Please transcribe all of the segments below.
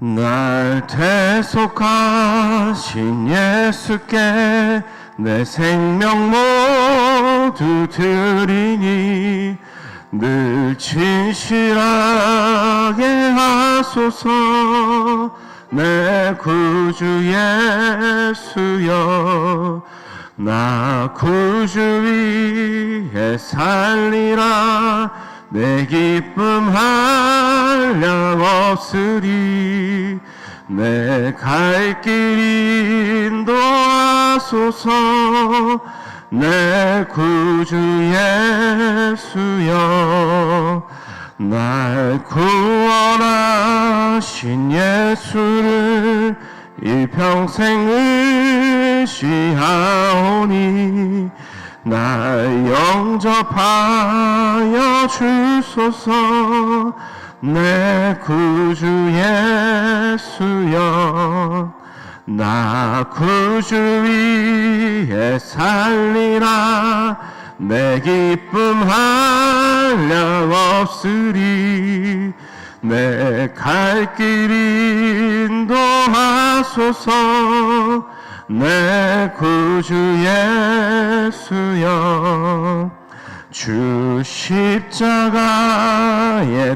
날 대속하신 예수께 내 생명 모두 드리니 늘 진실하게 하소서. 내 구주 예수여 나 구주 위에 살리라 내 기쁨 한량 없으리. 내 갈 길 인도하소서. 내 구주 예수여. 날 구원하신 예수를 일평생 의시하오니 날 영접하여 주소서. 내 구주 예수여. 나 구주 위에 살리라. 내 기쁨 한량 없으리. 내 갈 길 인도하소서 내 구주 예수여 주 십자가에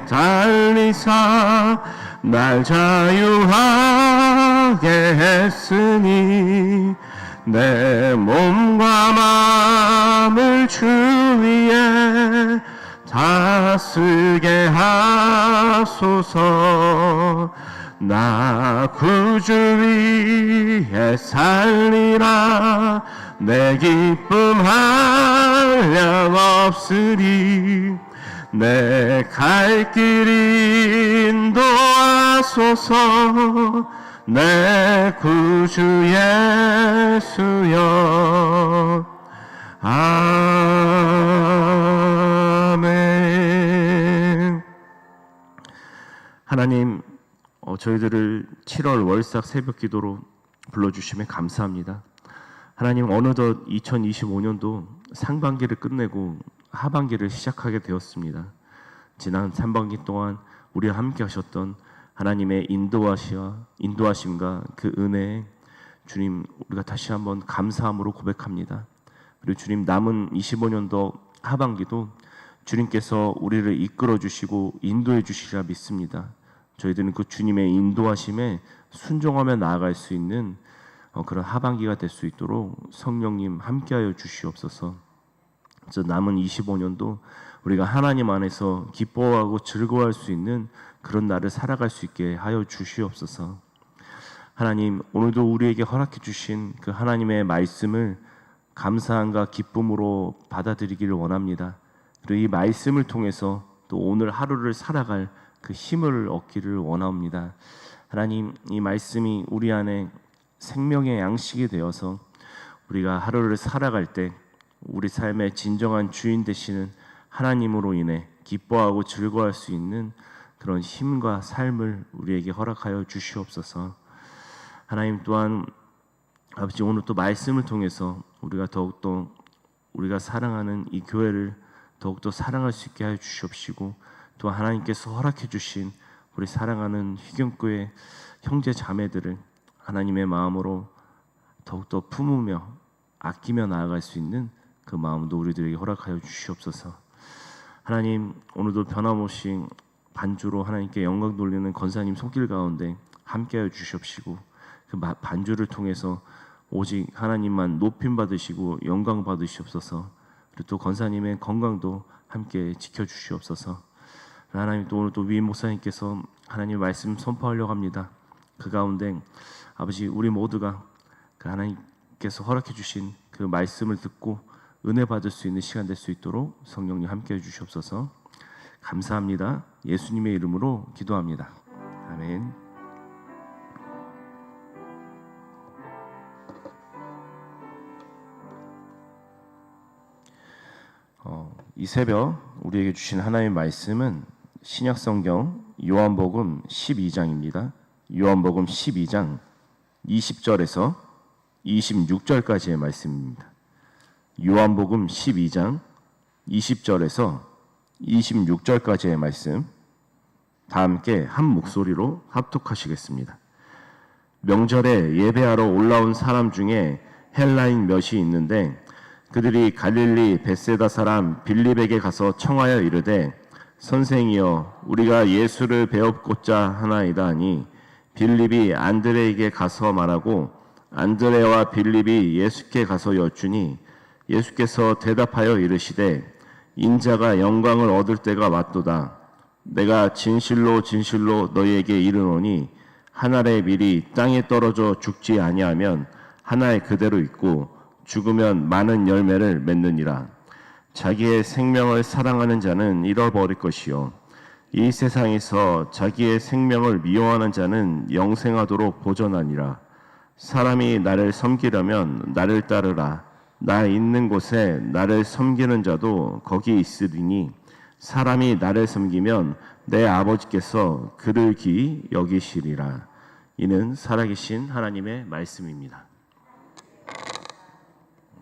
달리사 날 자유하게 했으니 내 몸과 마음을 주 위에 다스게 하소서 나 구주 위에 살리라. 내 기쁨 한량 없으리. 내 갈 길 인도하소서. 내 구주 예수여. 아멘. 하나님 어, 저희들을 7월 월삭 새벽 기도로 불러주심에 감사합니다. 하나님 어느덧 2025년도 상반기를 끝내고 하반기를 시작하게 되었습니다. 지난 3반기 동안 우리와 함께 하셨던 하나님의 인도하시와 인도하심과 그 은혜에 주님 우리가 다시 한번 감사함으로 고백합니다. 그리고 주님 남은 25년도 하반기도 주님께서 우리를 이끌어 주시고 인도해 주시리라 믿습니다. 저희들은 그 주님의 인도하심에 순종하며 나아갈 수 있는 어, 그런 하반기가 될 수 있도록 성령님 함께하여 주시옵소서. 그래서 남은 25년도 우리가 하나님 안에서 기뻐하고 즐거워할 수 있는 그런 날을 살아갈 수 있게 하여 주시옵소서. 하나님 오늘도 우리에게 허락해 주신 그 하나님의 말씀을 감사함과 기쁨으로 받아들이기를 원합니다. 그리고 이 말씀을 통해서 또 오늘 하루를 살아갈 그 힘을 얻기를 원합니다. 하나님 이 말씀이 우리 안에 생명의 양식이 되어서 우리가 하루를 살아갈 때 우리 삶의 진정한 주인 되시는 하나님으로 인해 기뻐하고 즐거워할 수 있는 그런 힘과 삶을 우리에게 허락하여 주시옵소서. 하나님 또한 아버지 오늘 또 말씀을 통해서 우리가 더욱더 우리가 사랑하는 이 교회를 더욱더 사랑할 수 있게 하여 주시옵시고 또 하나님께서 허락해 주신 우리 사랑하는 희경교회 형제 자매들을 하나님의 마음으로 더욱더 품으며 아끼며 나아갈 수 있는 그 마음도 우리들에게 허락하여 주시옵소서. 하나님 오늘도 변함없이 반주로 하나님께 영광 돌리는 건사님 손길 가운데 함께하여 주시옵시고 그 마- 반주를 통해서 오직 하나님만 높임 받으시고 영광 받으시옵소서. 그리고 또 건사님의 건강도 함께 지켜 주시옵소서. 하나님 또 오늘 또 위임 목사님께서 하나님 말씀 선포하려고 합니다. 그 가운데 아버지 우리 모두가 그 하나님께서 허락해 주신 그 말씀을 듣고 은혜 받을 수 있는 시간 될 수 있도록 성령님 함께 해 주시옵소서. 감사합니다. 예수님의 이름으로 기도합니다. 아멘. 어, 이 새벽 우리에게 주신 하나님의 말씀은 신약 성경 요한복음 12장입니다. 요한복음 12장 20절에서 26절까지의 말씀입니다. 요한복음 12장 20절에서 26절까지의 말씀 다 함께 한 목소리로 합독하시겠습니다. 명절에 예배하러 올라온 사람 중에 헬라인 몇이 있는데 그들이 갈릴리 베세다 사람 빌립에게 가서 청하여 이르되 선생이여 우리가 예수를 배웠고자 하나이다 하니 빌립이 안드레에게 가서 말하고 안드레와 빌립이 예수께 가서 여쭈니 예수께서 대답하여 이르시되 인자가 영광을 얻을 때가 왔도다. 내가 진실로 진실로 너희에게 이르노니 한 알의 밀이 땅에 떨어져 죽지 아니하면 한알 그대로 있고 죽으면 많은 열매를 맺느니라 자기의 생명을 사랑하는 자는 잃어버릴 것이요 이 세상에서 자기의 생명을 미워하는 자는 영생하도록 보존하니라 사람이 나를 섬기려면 나를 따르라 나 있는 곳에 나를 섬기는 자도 거기 있으리니 사람이 나를 섬기면 내 아버지께서 그를 기 여기시리라 이는 살아계신 하나님의 말씀입니다.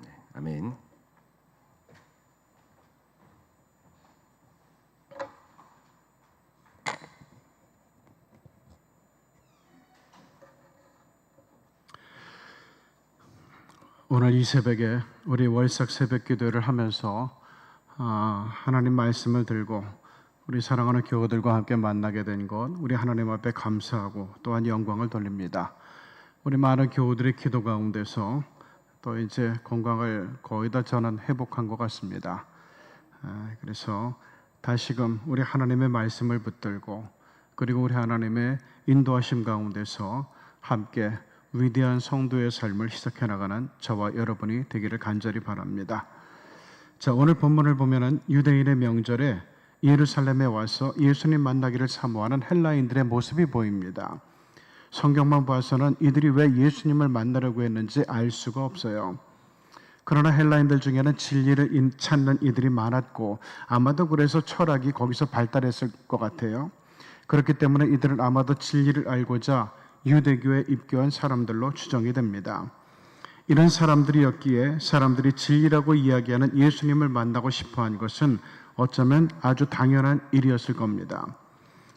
네, 아멘. 오늘 이 새벽에 우리 월삭 새벽 기도를 하면서 아, 하나님 말씀을 들고 우리 사랑하는 교우들과 함께 만나게 된 것 우리 하나님 앞에 감사하고 또한 영광을 돌립니다. 우리 많은 교우들의 기도 가운데서 또 이제 건강을 거의 다 저는 회복한 것 같습니다. 아, 그래서 다시금 우리 하나님의 말씀을 붙들고 그리고 우리 하나님의 인도하심 가운데서 함께 위대한 성도의 삶을 시작해 나가는 저와 여러분이 되기를 간절히 바랍니다. 자, 오늘 본문을 보면은 유대인의 명절에 예루살렘에 와서 예수님 만나기를 사모하는 헬라인들의 모습이 보입니다. 성경만 봐서는 이들이 왜 예수님을 만나려고 했는지 알 수가 없어요. 그러나 헬라인들 중에는 진리를 인- 찾는 이들이 많았고 아마도 그래서 철학이 거기서 발달했을 것 같아요. 그렇기 때문에 이들은 아마도 진리를 알고자 유대교에 입교한 사람들로 추정이 됩니다. 이런 사람들이었기에 사람들이 진리라고 이야기하는 예수님을 만나고 싶어 한 것은 어쩌면 아주 당연한 일이었을 겁니다.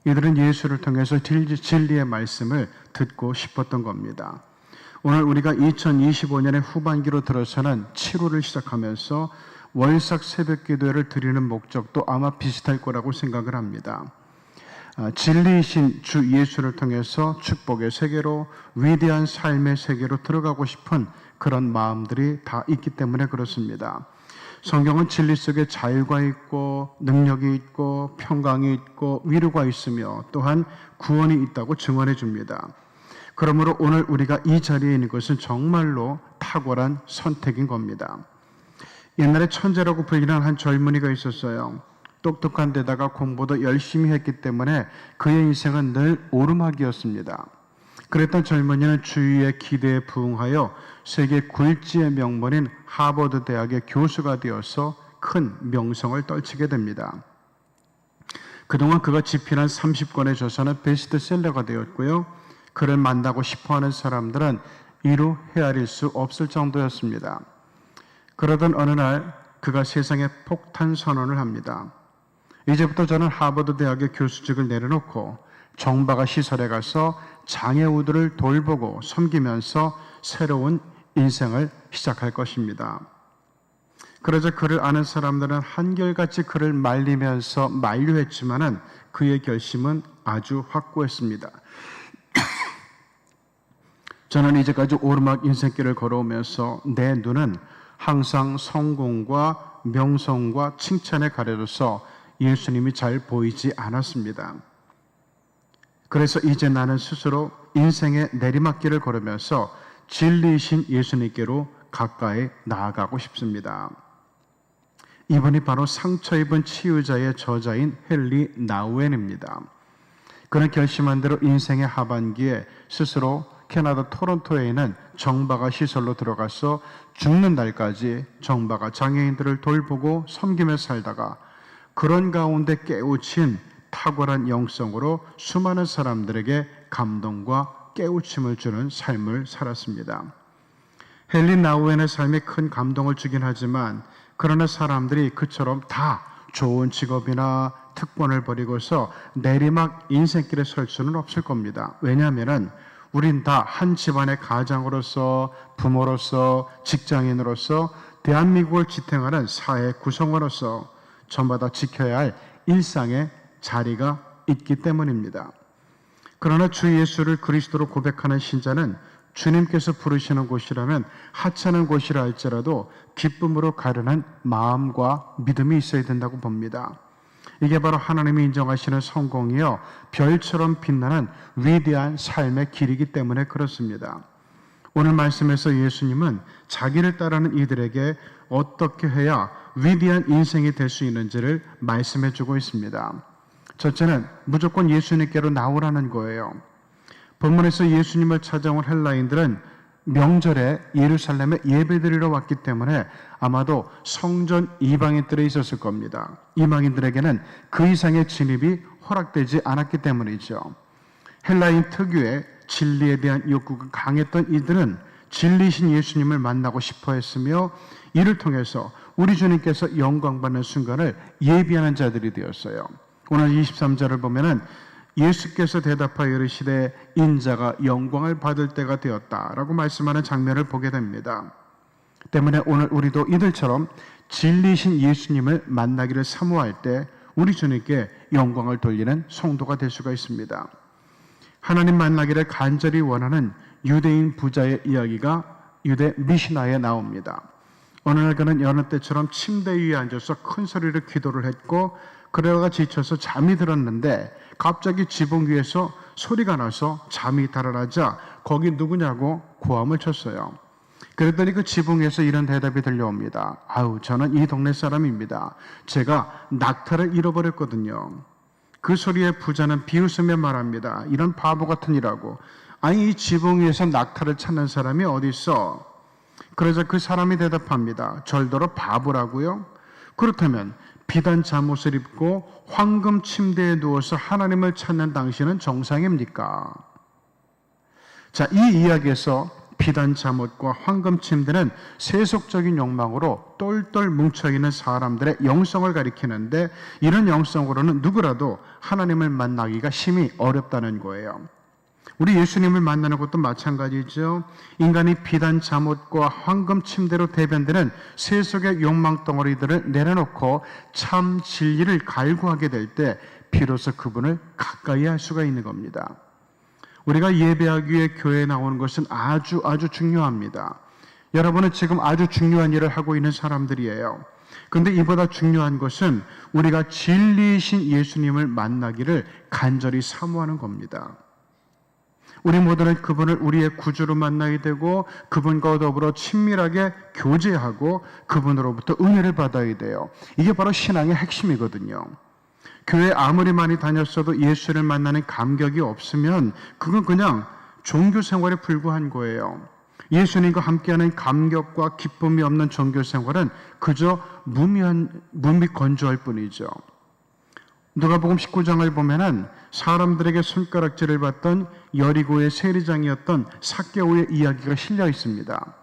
이들은 예수를 통해서 진리- 진리의 말씀을 듣고 싶었던 겁니다. 오늘 우리가 2025년의 후반기로 들어서는 7월을 시작하면서 월삭 새벽 기도회를 드리는 목적도 아마 비슷할 거라고 생각을 합니다. 아, 진리이신 주 예수를 통해서 축복의 세계로 위대한 삶의 세계로 들어가고 싶은 그런 마음들이 다 있기 때문에 그렇습니다. 성경은 진리 속에 자유가 있고 능력이 있고 평강이 있고 위로가 있으며 또한 구원이 있다고 증언해 줍니다. 그러므로 오늘 우리가 이 자리에 있는 것은 정말로 탁월한 선택인 겁니다. 옛날에 천재라고 불리는 한 젊은이가 있었어요. 똑똑한 데다가 공부도 열심히 했기 때문에 그의 인생은 늘 오르막이었습니다. 그랬던 젊은이는 주위의 기대에 부응하여 세계 굴지의 명문인 하버드 대학의 교수가 되어서 큰 명성을 떨치게 됩니다. 그동안 그가 집필한 30권의 저서는 베스트셀러가 되었고요. 그를 만나고 싶어하는 사람들은 이루 헤아릴 수 없을 정도였습니다. 그러던 어느 날 그가 세상에 폭탄 선언을 합니다. 이제부터 저는 하버드 대학의 교수직을 내려놓고 정바가 시설에 가서 장애우들을 돌보고 섬기면서 새로운 인생을 시작할 것입니다. 그러자 그를 아는 사람들은 한결같이 그를 말리면서 만류했지만은 그의 결심은 아주 확고했습니다. 저는 이제까지 오르막 인생길을 걸어오면서 내 눈은 항상 성공과 명성과 칭찬에 가려져서 예수님이 잘 보이지 않았습니다. 그래서 이제 나는 스스로 인생의 내리막길을 걸으면서 진리이신 예수님께로 가까이 나아가고 싶습니다. 이분이 바로 상처 입은 치유자의 저자인 헨리 나우엔입니다. 그는 결심한 대로 인생의 하반기에 스스로 캐나다 토론토에 있는 정바가 시설로 들어가서 죽는 날까지 정바가 장애인들을 돌보고 섬기며 살다가 그런 가운데 깨우친 탁월한 영성으로 수많은 사람들에게 감동과 깨우침을 주는 삶을 살았습니다. 헬린 나우엔의 삶에 큰 감동을 주긴 하지만 그러나 사람들이 그처럼 다 좋은 직업이나 특권을 버리고서 내리막 인생길에 설 수는 없을 겁니다. 왜냐하면은 우린 다 한 집안의 가장으로서 부모로서 직장인으로서 대한민국을 지탱하는 사회 구성원으로서 저마다 지켜야 할 일상의 자리가 있기 때문입니다. 그러나 주 예수를 그리스도로 고백하는 신자는 주님께서 부르시는 곳이라면 하찮은 곳이라 할지라도 기쁨으로 가려는 마음과 믿음이 있어야 된다고 봅니다. 이게 바로 하나님이 인정하시는 성공이요 별처럼 빛나는 위대한 삶의 길이기 때문에 그렇습니다. 오늘 말씀에서 예수님은 자기를 따르는 이들에게 어떻게 해야 위대한 인생이 될 수 있는지를 말씀해 주고 있습니다. 첫째는 무조건 예수님께로 나오라는 거예요. 본문에서 예수님을 찾아온 헬라인들은 명절에 예루살렘에 예배드리러 왔기 때문에 아마도 성전 이방인들에 있었을 겁니다. 이방인들에게는 그 이상의 진입이 허락되지 않았기 때문이죠. 헬라인 특유의 진리에 대한 욕구가 강했던 이들은 진리신 예수님을 만나고 싶어 했으며 이를 통해서 우리 주님께서 영광받는 순간을 예비하는 자들이 되었어요. 오늘 23절을 보면은 예수께서 대답하여 이르시되 인자가 영광을 받을 때가 되었다라고 말씀하는 장면을 보게 됩니다. 때문에 오늘 우리도 이들처럼 진리신 예수님을 만나기를 사모할 때 우리 주님께 영광을 돌리는 성도가 될 수가 있습니다. 하나님 만나기를 간절히 원하는 유대인 부자의 이야기가 유대 미시나에 나옵니다. 어느 날 그는 여느 때처럼 침대 위에 앉아서 큰 소리로 기도를 했고 그러다가 지쳐서 잠이 들었는데 갑자기 지붕 위에서 소리가 나서 잠이 달아나자 거기 누구냐고 고함을 쳤어요. 그랬더니 그 지붕에서 이런 대답이 들려옵니다. 아우, 저는 이 동네 사람입니다. 제가 낙타를 잃어버렸거든요. 그 소리에 부자는 비웃으며 말합니다. 이런 바보 같은 이라고. 아니, 이 지붕 위에서 낙타를 찾는 사람이 어디 있어? 그러자 그 사람이 대답합니다. 절더러 바보라고요? 그렇다면 비단 잠옷을 입고 황금 침대에 누워서 하나님을 찾는 당신은 정상입니까? 자, 이 이야기에서 비단 잠옷과 황금 침대는 세속적인 욕망으로 똘똘 뭉쳐 있는 사람들의 영성을 가리키는데 이런 영성으로는 누구라도 하나님을 만나기가 심히 어렵다는 거예요. 우리 예수님을 만나는 것도 마찬가지죠. 인간이 비단 잠옷과 황금 침대로 대변되는 세속의 욕망 덩어리들을 내려놓고 참 진리를 갈구하게 될 때 비로소 그분을 가까이 할 수가 있는 겁니다. 우리가 예배하기 위해 교회에 나오는 것은 아주 아주 중요합니다. 여러분은 지금 아주 중요한 일을 하고 있는 사람들이에요. 근데 이보다 중요한 것은 우리가 진리이신 예수님을 만나기를 간절히 사모하는 겁니다. 우리 모두는 그분을 우리의 구주로 만나야 되고 그분과 더불어 친밀하게 교제하고 그분으로부터 은혜를 받아야 돼요. 이게 바로 신앙의 핵심이거든요. 교회 아무리 많이 다녔어도 예수를 만나는 감격이 없으면 그건 그냥 종교 생활에 불과한 거예요. 예수님과 함께하는 감격과 기쁨이 없는 종교 생활은 그저 무미한 무미 건조할 뿐이죠. 누가복음 19장을 보면은 사람들에게 손가락질을 받던 여리고의 세리장이었던 사개오의 이야기가 실려 있습니다.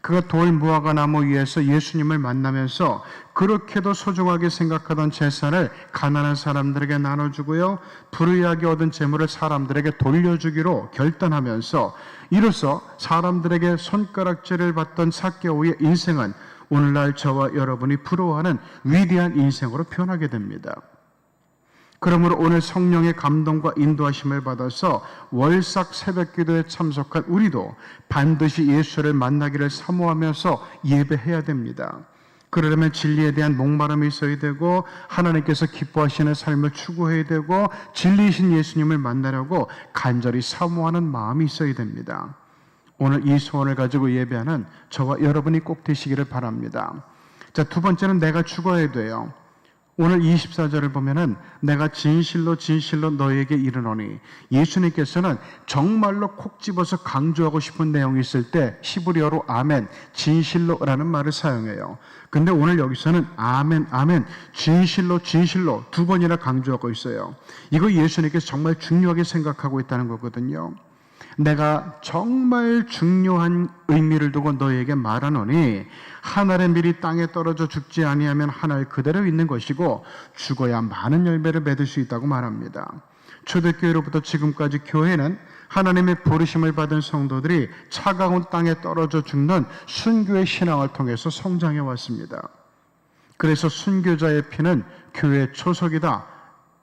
그가 돌 무화과 나무 위에서 예수님을 만나면서 그렇게도 소중하게 생각하던 재산을 가난한 사람들에게 나눠주고요. 불의하게 얻은 재물을 사람들에게 돌려주기로 결단하면서 이로써 사람들에게 손가락질을 받던 사개오의 인생은 오늘날 저와 여러분이 부러워하는 위대한 인생으로 변하게 됩니다. 그러므로 오늘 성령의 감동과 인도하심을 받아서 월삭 새벽 기도에 참석한 우리도 반드시 예수를 만나기를 사모하면서 예배해야 됩니다. 그러려면 진리에 대한 목마름이 있어야 되고 하나님께서 기뻐하시는 삶을 추구해야 되고 진리이신 예수님을 만나려고 간절히 사모하는 마음이 있어야 됩니다. 오늘 이 소원을 가지고 예배하는 저와 여러분이 꼭 되시기를 바랍니다. 자, 두 번째는 내가 죽어야 돼요. 오늘 24절을 보면은 내가 진실로 진실로 너에게 이르노니 예수님께서는 정말로 콕 집어서 강조하고 싶은 내용이 있을 때 히브리어로 아멘, 진실로라는 말을 사용해요. 근데 오늘 여기서는 아멘, 아멘, 진실로 진실로 두 번이나 강조하고 있어요. 이거 예수님께서 정말 중요하게 생각하고 있다는 거거든요. 내가 정말 중요한 의미를 두고 너에게 말하노니 하늘의 밀이 땅에 떨어져 죽지 아니하면 하늘 그대로 있는 것이고 죽어야 많은 열매를 맺을 수 있다고 말합니다. 초대교회로부터 지금까지 교회는 하나님의 부르심을 받은 성도들이 차가운 땅에 떨어져 죽는 순교의 신앙을 통해서 성장해 왔습니다. 그래서 순교자의 피는 교회 초석이다.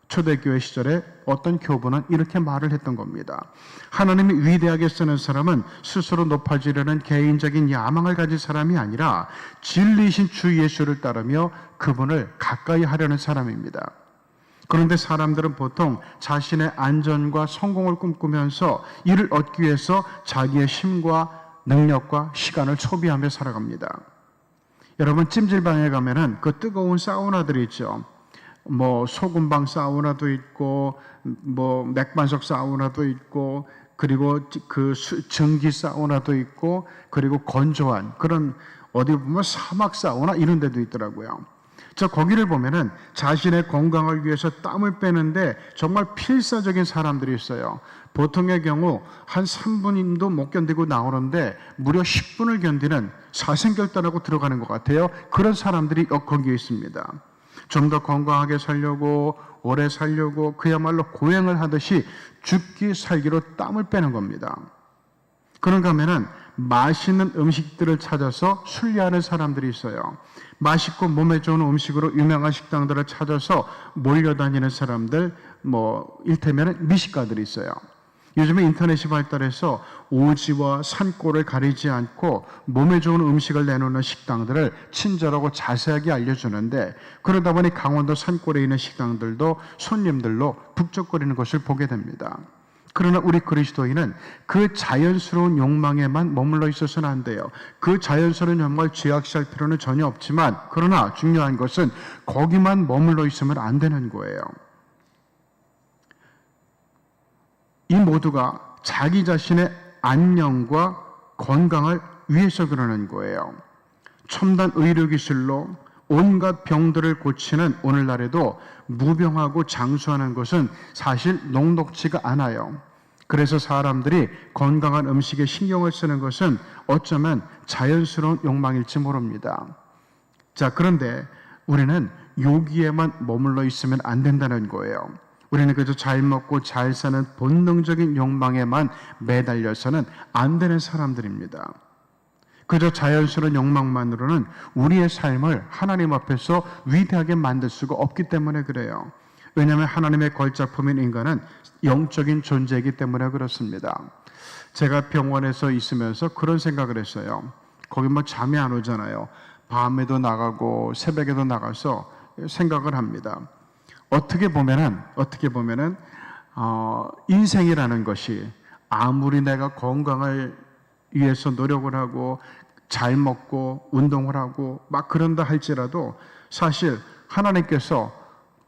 초대교회 시절에 어떤 교부는 이렇게 말을 했던 겁니다. 하나님이 위대하게 쓰는 사람은 스스로 높아지려는 개인적인 야망을 가진 사람이 아니라 진리이신 주 예수를 따르며 그분을 가까이 하려는 사람입니다. 그런데 사람들은 보통 자신의 안전과 성공을 꿈꾸면서 이를 얻기 위해서 자기의 힘과 능력과 시간을 소비하며 살아갑니다. 여러분 찜질방에 가면은 그 뜨거운 사우나들이 있죠. 뭐 소금방 사우나도 있고 뭐 맥반석 사우나도 있고 그리고 그 수- 전기 사우나도 있고 그리고 건조한 그런 어디 보면 사막 사우나 이런 데도 있더라고요. 저 거기를 보면은 자신의 건강을 위해서 땀을 빼는데 정말 필사적인 사람들이 있어요. 보통의 경우 한 3분도 못 견디고 나오는데 무려 10분을 견디는 사생결단하고 들어가는 것 같아요. 그런 사람들이 거기에 있습니다. 좀 더 건강하게 살려고 오래 살려고 그야말로 고행을 하듯이 죽기 살기로 땀을 빼는 겁니다. 그런가 하면은 맛있는 음식들을 찾아서 순리하는 사람들이 있어요. 맛있고 몸에 좋은 음식으로 유명한 식당들을 찾아서 몰려다니는 사람들, 뭐, 일테면은 미식가들이 있어요. 요즘에 인터넷이 발달해서 오지와 산골을 가리지 않고 몸에 좋은 음식을 내놓는 식당들을 친절하고 자세하게 알려주는데 그러다 보니 강원도 산골에 있는 식당들도 손님들로 북적거리는 것을 보게 됩니다. 그러나 우리 그리스도인은 그 자연스러운 욕망에만 머물러 있어서는 안 돼요. 그 자연스러운 욕망을 죄악시할 필요는 전혀 없지만 그러나 중요한 것은 거기만 머물러 있으면 안 되는 거예요. 이 모두가 자기 자신의 안녕과 건강을 위해서 그러는 거예요. 첨단 의료 기술로 온갖 병들을 고치는 오늘날에도 무병하고 장수하는 것은 사실 녹록지가 않아요. 그래서 사람들이 건강한 음식에 신경을 쓰는 것은 어쩌면 자연스러운 욕망일지 모릅니다. 자, 그런데 우리는 여기에만 머물러 있으면 안 된다는 거예요. 우리는 그저 잘 먹고 잘 사는 본능적인 욕망에만 매달려서는 안 되는 사람들입니다. 그저 자연스러운 욕망만으로는 우리의 삶을 하나님 앞에서 위대하게 만들 수가 없기 때문에 그래요. 왜냐하면 하나님의 걸작품인 인간은 영적인 존재이기 때문에 그렇습니다. 제가 병원에서 있으면서 그런 생각을 했어요. 거기 뭐 잠이 안 오잖아요. 밤에도 나가고 새벽에도 나가서 생각을 합니다. 어떻게 보면은 어떻게 보면은 어, 인생이라는 것이 아무리 내가 건강을 위해서 노력을 하고 잘 먹고 운동을 하고 막 그런다 할지라도 사실 하나님께서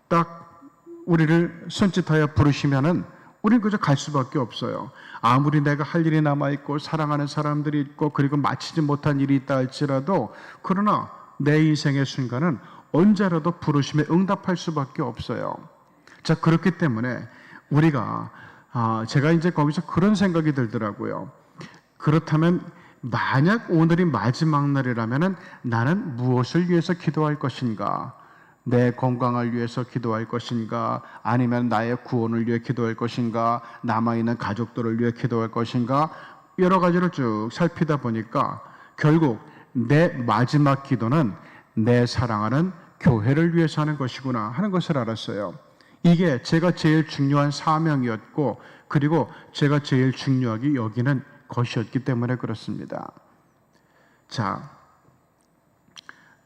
딱 우리를 손짓하여 부르시면은 우리는 그저 갈 수밖에 없어요. 아무리 내가 할 일이 남아 있고 사랑하는 사람들이 있고 그리고 마치지 못한 일이 있다 할지라도 그러나 내 인생의 순간은 언제라도 부르심에 응답할 수밖에 없어요. 자 그렇기 때문에 우리가 아, 제가 이제 거기서 그런 생각이 들더라고요. 그렇다면 만약 오늘이 마지막 날이라면은 나는 무엇을 위해서 기도할 것인가? 내 건강을 위해서 기도할 것인가? 아니면 나의 구원을 위해 기도할 것인가? 남아있는 가족들을 위해 기도할 것인가? 여러 가지를 쭉 살피다 보니까 결국 내 마지막 기도는 내 사랑하는 교회를 위해서 하는 것이구나 하는 것을 알았어요. 이게 제가 제일 중요한 사명이었고, 그리고 제가 제일 중요하게 여기는 것이었기 때문에 그렇습니다. 자,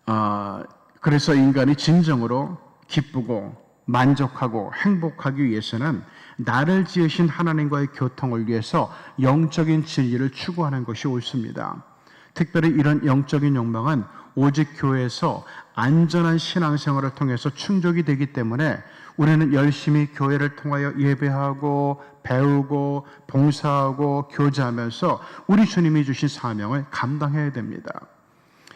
아, 그래서 인간이 진정으로 기쁘고 만족하고 행복하기 위해서는 나를 지으신 하나님과의 교통을 위해서 영적인 진리를 추구하는 것이 옳습니다. 특별히 이런 영적인 욕망은 오직 교회에서 안전한 신앙생활을 통해서 충족이 되기 때문에 우리는 열심히 교회를 통하여 예배하고 배우고 봉사하고 교제하면서 우리 주님이 주신 사명을 감당해야 됩니다.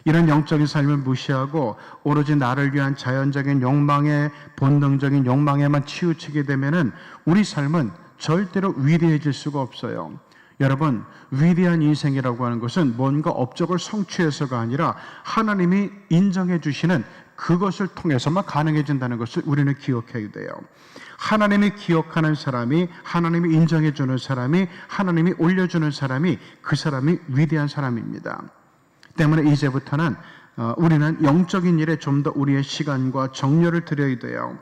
이런 영적인 삶을 무시하고 오로지 나를 위한 자연적인 욕망에 본능적인 욕망에만 치우치게 되면은 우리 삶은 절대로 위대해질 수가 없어요. 여러분, 위대한 인생이라고 하는 것은 뭔가 업적을 성취해서가 아니라 하나님이 인정해 주시는 그것을 통해서만 가능해진다는 것을 우리는 기억해야 돼요. 하나님이 기억하는 사람이, 하나님이 인정해 주는 사람이, 하나님이 올려주는 사람이 그 사람이 위대한 사람입니다. 때문에 이제부터는 어, 우리는 영적인 일에 좀 더 우리의 시간과 정열을 들여야 돼요.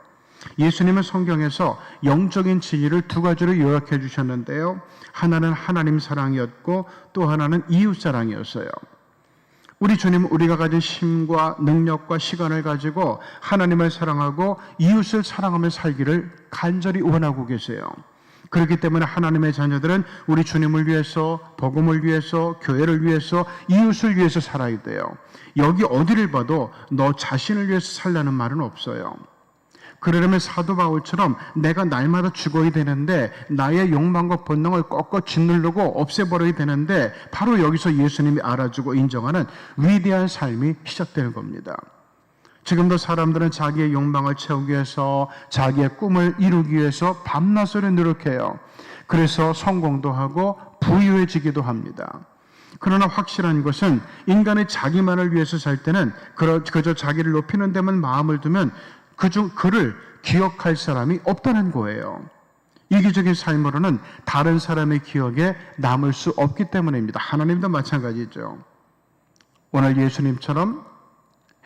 예수님은 성경에서 영적인 진리를 두 가지로 요약해 주셨는데요. 하나는 하나님 사랑이었고 또 하나는 이웃 사랑이었어요. 우리 주님은 우리가 가진 힘과 능력과 시간을 가지고 하나님을 사랑하고 이웃을 사랑하며 살기를 간절히 원하고 계세요. 그렇기 때문에 하나님의 자녀들은 우리 주님을 위해서, 복음을 위해서, 교회를 위해서, 이웃을 위해서 살아야 돼요. 여기 어디를 봐도 너 자신을 위해서 살라는 말은 없어요. 그러려면 사도 바울처럼 내가 날마다 죽어야 되는데 나의 욕망과 본능을 꺾어 짓누르고 없애버려야 되는데 바로 여기서 예수님이 알아주고 인정하는 위대한 삶이 시작되는 겁니다. 지금도 사람들은 자기의 욕망을 채우기 위해서 자기의 꿈을 이루기 위해서 밤낮으로 노력해요. 그래서 성공도 하고 부유해지기도 합니다. 그러나 확실한 것은 인간이 자기만을 위해서 살 때는 그저 자기를 높이는 데만 마음을 두면 그중 그를 기억할 사람이 없다는 거예요. 이기적인 삶으로는 다른 사람의 기억에 남을 수 없기 때문입니다. 하나님도 마찬가지죠. 오늘 예수님처럼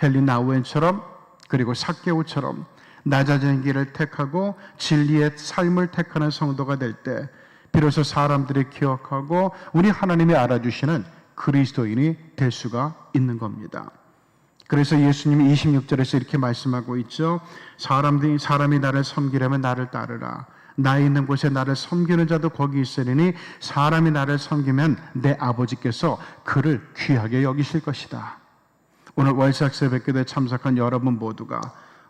헬린 나우엔처럼 그리고 사케오처럼 낮아진 길을 택하고 진리의 삶을 택하는 성도가 될 때 비로소 사람들이 기억하고 우리 하나님이 알아주시는 그리스도인이 될 수가 있는 겁니다. 그래서 예수님이 26절에서 이렇게 말씀하고 있죠. 사람들이 사람이 나를 섬기려면 나를 따르라. 나 있는 곳에 나를 섬기는 자도 거기 있으리니 사람이 나를 섬기면 내 아버지께서 그를 귀하게 여기실 것이다. 오늘 월삭 새벽기도에 참석한 여러분 모두가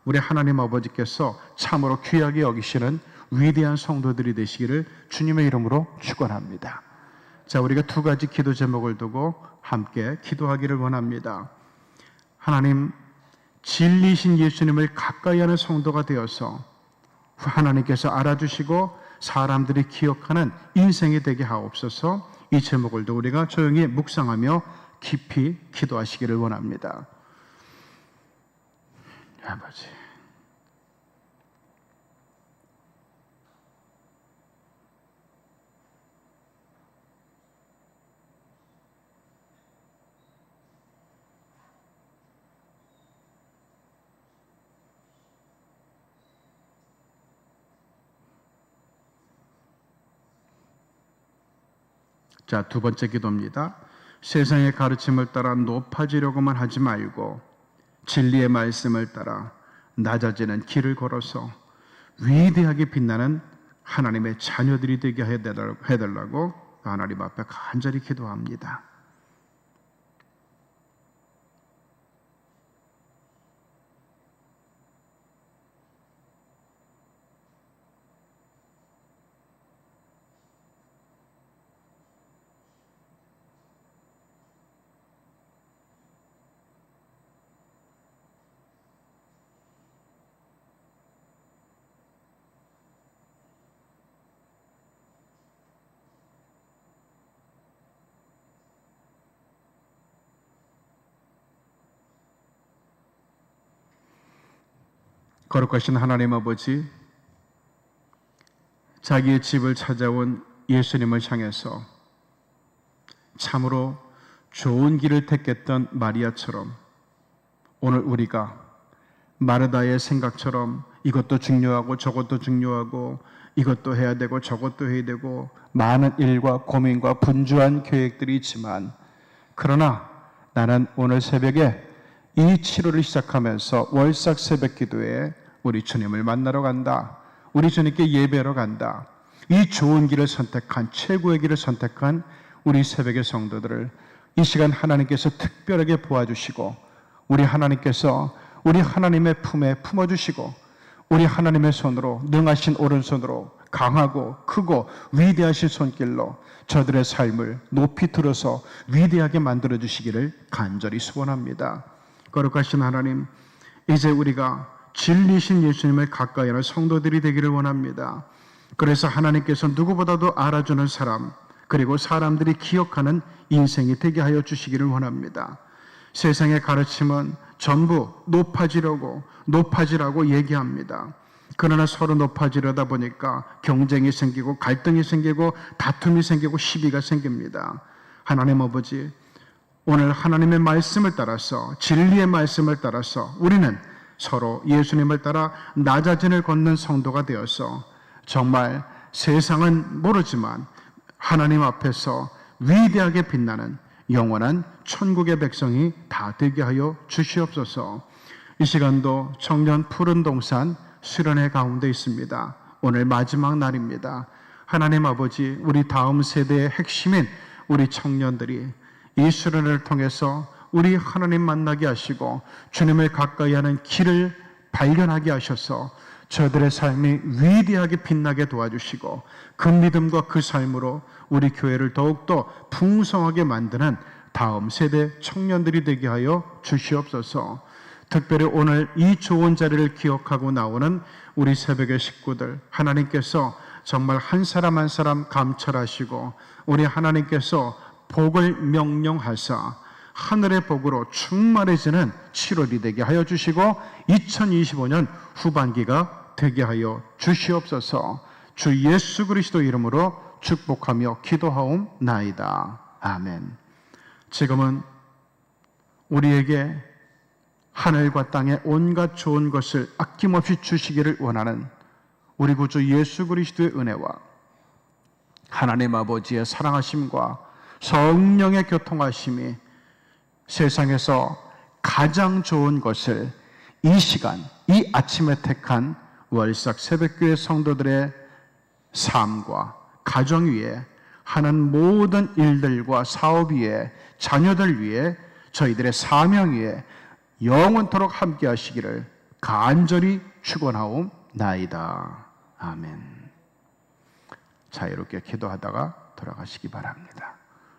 우리 하나님 아버지께서 참으로 귀하게 여기시는 위대한 성도들이 되시기를 주님의 이름으로 축원합니다. 자, 우리가 두 가지 기도 제목을 두고 함께 기도하기를 원합니다. 하나님 진리신 예수님을 가까이 하는 성도가 되어서 하나님께서 알아주시고 사람들이 기억하는 인생이 되게 하옵소서. 이 제목을 도 우리가 조용히 묵상하며 깊이 기도하시기를 원합니다. 아버지. 자, 두 번째 기도입니다. 세상의 가르침을 따라 높아지려고만 하지 말고 진리의 말씀을 따라 낮아지는 길을 걸어서 위대하게 빛나는 하나님의 자녀들이 되게 해달라고 하나님 앞에 간절히 기도합니다. 거룩하신 하나님 아버지, 자기의 집을 찾아온 예수님을 향해서 참으로 좋은 길을 택했던 마리아처럼 오늘 우리가 마르다의 생각처럼 이것도 중요하고 저것도 중요하고 이것도 해야 되고 저것도 해야 되고 많은 일과 고민과 분주한 계획들이 있지만 그러나 나는 오늘 새벽에 이 치료를 시작하면서 월삭 새벽 기도에 우리 주님을 만나러 간다. 우리 주님께 예배하러 간다. 이 좋은 길을 선택한 최고의 길을 선택한 우리 새벽의 성도들을 이 시간 하나님께서 특별하게 보아주시고 우리 하나님께서 우리 하나님의 품에 품어주시고 우리 하나님의 손으로 능하신 오른손으로 강하고 크고 위대하신 손길로 저들의 삶을 높이 들어서 위대하게 만들어 주시기를 간절히 소원합니다. 거룩하신 하나님, 이제 우리가 진리신 예수님을 가까이 하는 성도들이 되기를 원합니다. 그래서 하나님께서 누구보다도 알아주는 사람, 그리고 사람들이 기억하는 인생이 되게 하여 주시기를 원합니다. 세상의 가르침은 전부 높아지려고, 높아지라고 얘기합니다. 그러나 서로 높아지려다 보니까 경쟁이 생기고 갈등이 생기고 다툼이 생기고 시비가 생깁니다. 하나님 아버지, 오늘 하나님의 말씀을 따라서 진리의 말씀을 따라서 우리는 서로 예수님을 따라 낮아진을 걷는 성도가 되어서 정말 세상은 모르지만 하나님 앞에서 위대하게 빛나는 영원한 천국의 백성이 다 되게 하여 주시옵소서. 이 시간도 청년 푸른 동산 수련회 가운데 있습니다. 오늘 마지막 날입니다. 하나님 아버지, 우리 다음 세대의 핵심인 우리 청년들이 이 수련을 통해서 우리 하나님 만나게 하시고 주님을 가까이 하는 길을 발견하게 하셔서 저들의 삶이 위대하게 빛나게 도와주시고 그 믿음과 그 삶으로 우리 교회를 더욱더 풍성하게 만드는 다음 세대 청년들이 되게 하여 주시옵소서. 특별히 오늘 이 좋은 자리를 기억하고 나오는 우리 새벽의 식구들 하나님께서 정말 한 사람 한 사람 감찰하시고 우리 하나님께서 복을 명령하사 하늘의 복으로 충만해지는 7월이 되게 하여 주시고 2025년 후반기가 되게 하여 주시옵소서 주 예수 그리스도 이름으로 축복하며 기도하옵나이다. 아멘. 지금은 우리에게 하늘과 땅의 온갖 좋은 것을 아낌없이 주시기를 원하는 우리 구주 예수 그리스도의 은혜와 하나님 아버지의 사랑하심과 성령의 교통하심이 세상에서 가장 좋은 것을 이 시간, 이 아침에 택한 월삭 새벽교회 성도들의 삶과 가정 위에 하는 모든 일들과 사업 위에 자녀들 위에 저희들의 사명 위에 영원토록 함께 하시기를 간절히 축원하옵나이다. 아멘. 자유롭게 기도하다가 돌아가시기 바랍니다.